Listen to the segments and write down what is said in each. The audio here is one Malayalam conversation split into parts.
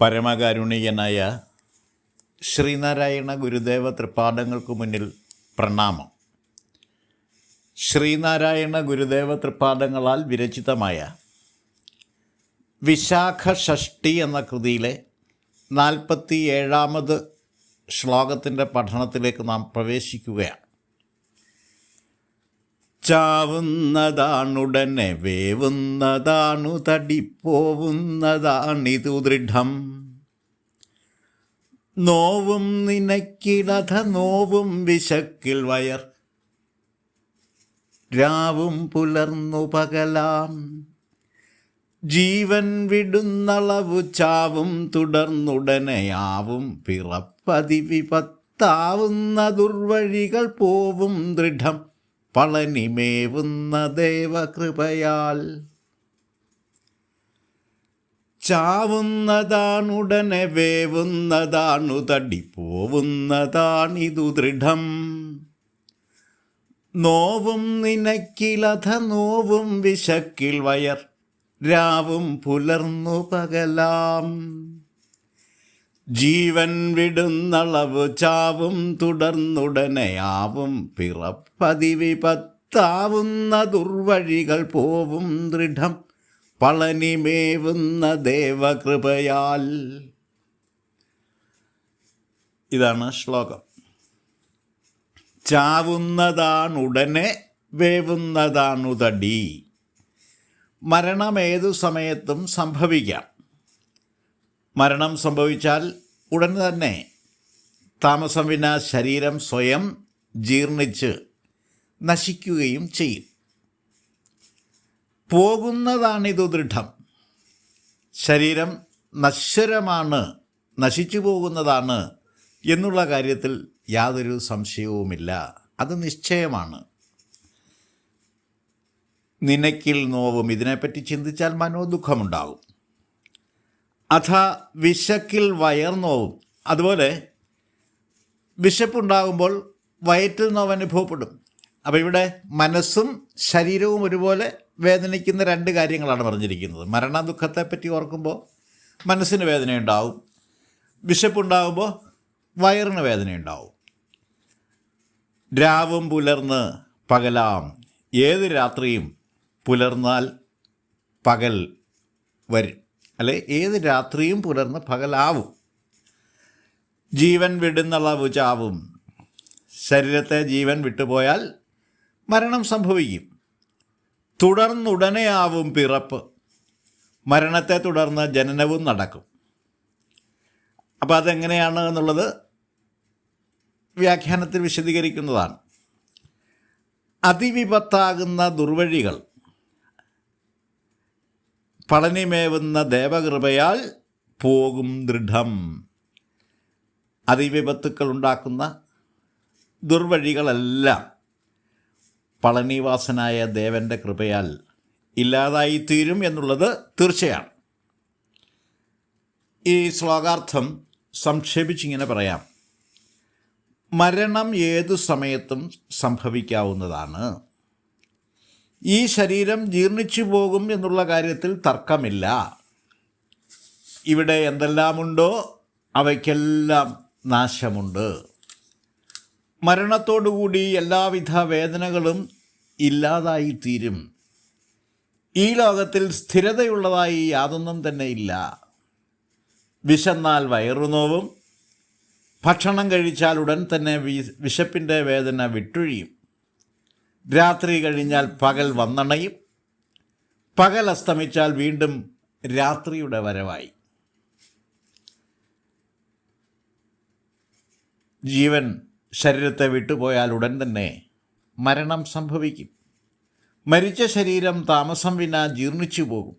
പരമകാരുണികനായ ശ്രീനാരായണ ഗുരുദേവ തൃപ്പാദങ്ങൾക്ക് മുന്നിൽ പ്രണാമം. ശ്രീനാരായണ ഗുരുദേവ തൃപ്പാദങ്ങളാൽ വിരചിതമായ വിശാഖ ഷഷ്ടി എന്ന കൃതിയിലെ നാൽപ്പത്തി ഏഴാമത് ശ്ലോകത്തിന്റെ പഠനത്തിലേക്ക് നാം പ്രവേശിക്കുകയാണ്. ചാവുന്നതാണുടനെ വേവുന്നതാണു തടിപ്പോവുന്നതാണിതു ദൃഢം. നോവും നിനക്കിടഥ നോവും വിശക്കിൽ വയർ. രാവും പുലർന്നു പകലാം. ജീവൻ വിടുന്നളവു ചാവും തുടർന്നുടനെയാവും പിറപ്പതി വിപത്താവുന്ന ദുർവഴികൾ പോവും ദൃഢം. പളനിമേവുന്ന ദേവകൃപയാൽ ചാവുന്നതാണുടനെ വേവുന്നതാണു തടി പോവുന്നതാണിതു ദൃഢം. നോവും നിനക്കിലഥ നോവും വിശക്കിൽ വയർ രാവും പുലർന്നു പകലാം. ജീവൻ വിടുന്നളവ് ചാവും തുടർന്നുടനെയാവും പിറപ്പതിവിപത്താവുന്ന ദുർവഴികൾ പോവും ദൃഢം പളനിമേവുന്ന ദേവകൃപയാൽ. ഇതാണ് ശ്ലോകം. ചാവുന്നതാണുടനെ വേവുന്നതാണുതടി. മരണമേതു സമയത്തും സംഭവിക്കാം. മരണം സംഭവിച്ചാൽ ഉടൻ തന്നെ താമസം വിന ശരീരം സ്വയം ജീർണിച്ച് നശിക്കുകയും ചെയ്യും. പോകുന്നതാണിതു ദൃഢം. ശരീരം നശ്വരമാണ് നശിച്ചു പോകുന്നതാണ് എന്നുള്ള കാര്യത്തിൽ യാതൊരു സംശയവുമില്ല. അത് നിശ്ചയമാണ്. നിനക്കിൽ നോവും. ഇതിനെപ്പറ്റി ചിന്തിച്ചാൽ മനോദുഃഖമുണ്ടാകും. അഥ വിശക്കിൽ വയർന്നോവും അതുപോലെ വിശപ്പുണ്ടാകുമ്പോൾ വയറ്റിൽ നോവ് അനുഭവപ്പെടും. അപ്പോൾ ഇവിടെ മനസ്സും ശരീരവും ഒരുപോലെ വേദനിക്കുന്ന രണ്ട് കാര്യങ്ങളാണ് പറഞ്ഞിരിക്കുന്നത്. മരണദുഃഖത്തെപ്പറ്റി ഓർക്കുമ്പോൾ മനസ്സിന് വേദനയുണ്ടാവും. വിശപ്പുണ്ടാകുമ്പോൾ വയറിന് വേദനയുണ്ടാവും. രാവും പുലർന്ന് പകലാം. ഏത് രാത്രിയും പുലർന്നാൽ പകൽ വരും. അല്ലെ ഏത് രാത്രിയും പുലർന്ന് പകലാവും. ജീവൻ വിടുന്നളവ് ചാവും. ശരീരത്തെ ജീവൻ വിട്ടുപോയാൽ മരണം സംഭവിക്കും. തുടർന്നുടനെയാവും പിറപ്പ്. മരണത്തെ തുടർന്ന് ജനനവും നടക്കും. അപ്പോൾ അതെങ്ങനെയാണ് എന്നുള്ളത് വ്യാഖ്യാനത്തിൽ വിശദീകരിക്കുന്നതാണ്. അതിവിപത്താകുന്ന ദുർവഴികൾ പളനിമേവുന്ന ദേവകൃപയാൽ പോകും ദൃഢം. അതിവിപത്തുക്കൾ ഉണ്ടാക്കുന്ന ദുർവഴികളെല്ലാം പളനിവാസനായ ദേവന്റെ കൃപയാൽ ഇല്ലാതായിത്തീരും എന്നുള്ളത് തീർച്ചയാണ്. ഈ ശ്ലോകാർത്ഥം സംക്ഷേപിച്ചിങ്ങനെ പറയാം. മരണം ഏതു സമയത്തും സംഭവിക്കാവുന്നതാണ്. ഈ ശരീരം ജീർണിച്ചു പോകും എന്നുള്ള കാര്യത്തിൽ തർക്കമില്ല. ഇവിടെ എന്തെല്ലാമുണ്ടോ അവയ്ക്കെല്ലാം നാശമുണ്ട്. മരണത്തോടുകൂടി എല്ലാവിധ വേദനകളും ഇല്ലാതായി തീരും. ഈ ലോകത്തിൽ സ്ഥിരതയുള്ളതായി യാതൊന്നും തന്നെ ഇല്ല. വിശന്നാൽ വയറുനോവും ഭക്ഷണം കഴിച്ചാൽ ഉടൻ തന്നെ വിശപ്പിന്റെ വേദന വിട്ടൊഴിയും. രാത്രി കഴിഞ്ഞാൽ പകൽ വന്നണയും പകൽ അസ്തമിച്ചാൽ വീണ്ടും രാത്രിയുടെ വരവായി. ജീവൻ ശരീരത്തെ വിട്ടുപോയാൽ ഉടൻ തന്നെ മരണം സംഭവിക്കും. മരിച്ച ശരീരം താമസം വിന ജീർണിച്ചു പോകും.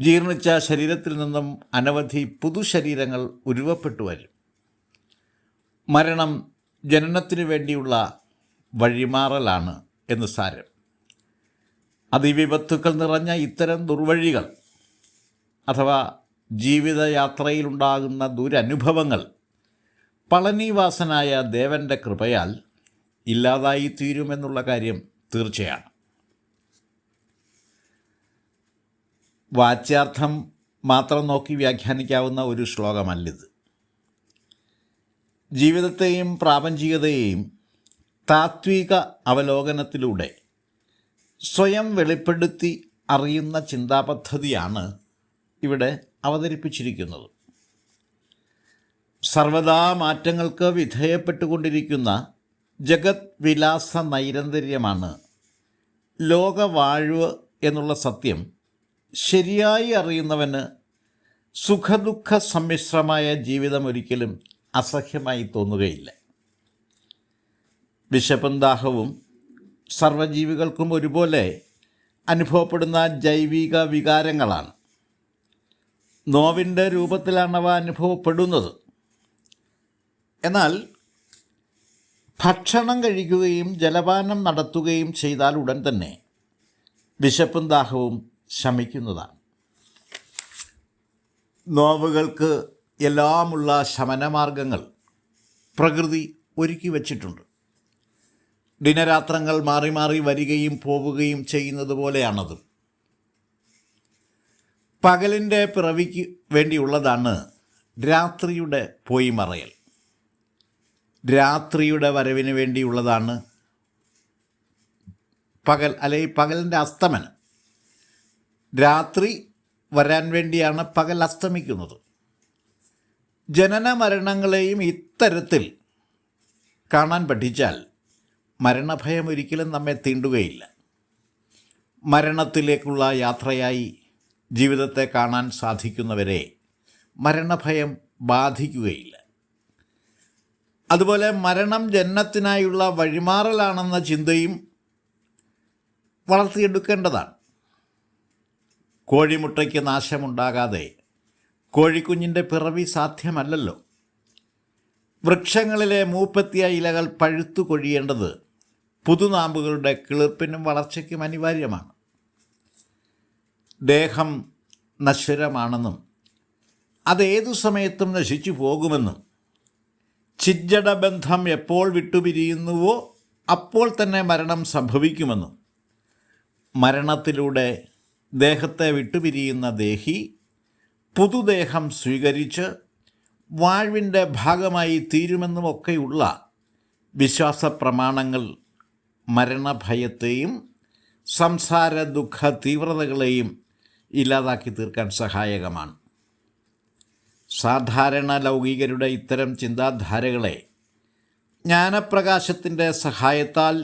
ജീർണിച്ച ശരീരത്തിൽ നിന്നും അനവധി പുതുശരീരങ്ങൾ ഉരുവപ്പെട്ടു വരും. മരണം ജനനത്തിനു വേണ്ടിയുള്ള വഴിമാറലാണ് എന്ന് സാരം. അതിവിപത്തുക്കൾ നിറഞ്ഞ ഇത്തരം ദുർവഴികൾ അഥവാ ജീവിതയാത്രയിലുണ്ടാകുന്ന ദുരനുഭവങ്ങൾ പളനിവാസനായ ദേവന്റെ കൃപയാൽ ഇല്ലാതായി തീരുമെന്നുള്ള കാര്യം തീർച്ചയാണ്. വാച്യാർത്ഥം മാത്രം നോക്കി വ്യാഖ്യാനിക്കാവുന്ന ഒരു ശ്ലോകമല്ലിത്. ജീവിതത്തെയും പ്രാപഞ്ചികതയെയും താത്വിക അവലോകനത്തിലൂടെ സ്വയം വെളിപ്പെടുത്തി അറിയുന്ന ചിന്താപദ്ധതിയാണ് ഇവിടെ അവതരിപ്പിച്ചിരിക്കുന്നത്. സർവദാ മാറ്റങ്ങൾക്ക് വിധേയപ്പെട്ടുകൊണ്ടിരിക്കുന്ന ജഗത് വിലാസ നൈരന്തര്യമാണ് ലോകവാഴ്വ് എന്നുള്ള സത്യം ശരിയായി അറിയുന്നവന് സുഖദുഃഖ സമ്മിശ്രമായ ജീവിതം ഒരിക്കലും അസഹ്യമായി തോന്നുകയില്ല. വിശപ്പും ദാഹവും സർവജീവികൾക്കും ഒരുപോലെ അനുഭവപ്പെടുന്ന ജൈവിക വികാരങ്ങളാണ്. നോവിന്റെ രൂപത്തിലാണവ അനുഭവപ്പെടുന്നത്. എന്നാൽ ഭക്ഷണം കഴിക്കുകയും ജലപാനം നടത്തുകയും ചെയ്താൽ ഉടൻ തന്നെ വിശപ്പും ദാഹവും ശമിക്കുന്നതാണ്. നോവുകൾക്ക് എല്ലാമുള്ള ശമനമാർഗങ്ങൾ പ്രകൃതി ഒരുക്കി വച്ചിട്ടുണ്ട്. ദിനരാത്രങ്ങൾ മാറി മാറി വരികയും പോവുകയും ചെയ്യുന്നത് പോലെയാണത്. പകലിന്റെ പിറവിക്ക് വേണ്ടിയുള്ളതാണ് രാത്രിയുടെ പോയി മറയൽ രാത്രിയുടെ വരവിന് വേണ്ടിയുള്ളതാണ് പകൽ അല്ലെങ്കിൽ പകലിന്റെ അസ്തമനം. രാത്രി വരാൻ വേണ്ടിയാണ് പകൽ അസ്തമിക്കുന്നത്. ജനന മരണങ്ങളെയും ഇത്തരത്തിൽ കാണാൻ പഠിച്ചാൽ മരണഭയം ഒരിക്കലും നമ്മെ തീണ്ടുകയില്ല. മരണത്തിലേക്കുള്ള യാത്രയായി ജീവിതത്തെ കാണാൻ സാധിക്കുന്നവരെ മരണഭയം ബാധിക്കുകയില്ല. അതുപോലെ മരണം ജന്മത്തിനായുള്ള വഴിമാറലാണെന്ന ചിന്തയും വളർത്തിയെടുക്കേണ്ടതാണ്. കോഴിമുട്ടയ്ക്ക് നാശമുണ്ടാകാതെ കോഴിക്കുഞ്ഞിന്റെ പിറവി സാധ്യമല്ലല്ലോ. വൃക്ഷങ്ങളിലെ മൂപ്പത്തിയ ഇലകൾ പഴുത്തു കൊഴിയേണ്ടത് പുതുനാമ്പുകളുടെ കിളിർപ്പിനും വളർച്ചയ്ക്കും അനിവാര്യമാണ്. ദേഹം നശ്വരമാണെന്നും അതേതു സമയത്തും നശിച്ചു പോകുമെന്നും ചിജ്ജടബന്ധം എപ്പോൾ വിട്ടുപിരിയുന്നുവോ അപ്പോൾ തന്നെ മരണം സംഭവിക്കുമെന്നും മരണത്തിലൂടെ ദേഹത്തെ വിട്ടുപിരിയുന്ന ദേഹി പുതുദേഹം സ്വീകരിച്ച് വാഴ്വിന്റെ ഭാഗമായി തീരുമെന്നുമൊക്കെയുള്ള വിശ്വാസ പ്രമാണങ്ങൾ മരണഭയത്തെയും സംസാര ദുഃഖ തീവ്രതകളെയും ഇല്ലാതാക്കി തീർക്കാൻ സഹായകമാണ്. സാധാരണ ലൗകികരുടെ ഇത്തരം ചിന്താധാരകളെ ജ്ഞാനപ്രകാശത്തിന്റെ സഹായത്താൽ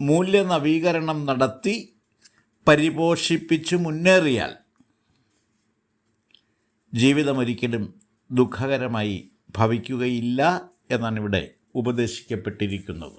മൂല്യനവീകരണം നടത്തി പരിപോഷിപ്പിച്ച് മുന്നേറിയാൽ ജീവിതമൊരിക്കലും ദുഃഖകരമായി ഭവിക്കുകയില്ല എന്നാണ് ഇവിടെ ഉപദേശിക്കപ്പെട്ടിരിക്കുന്നത്.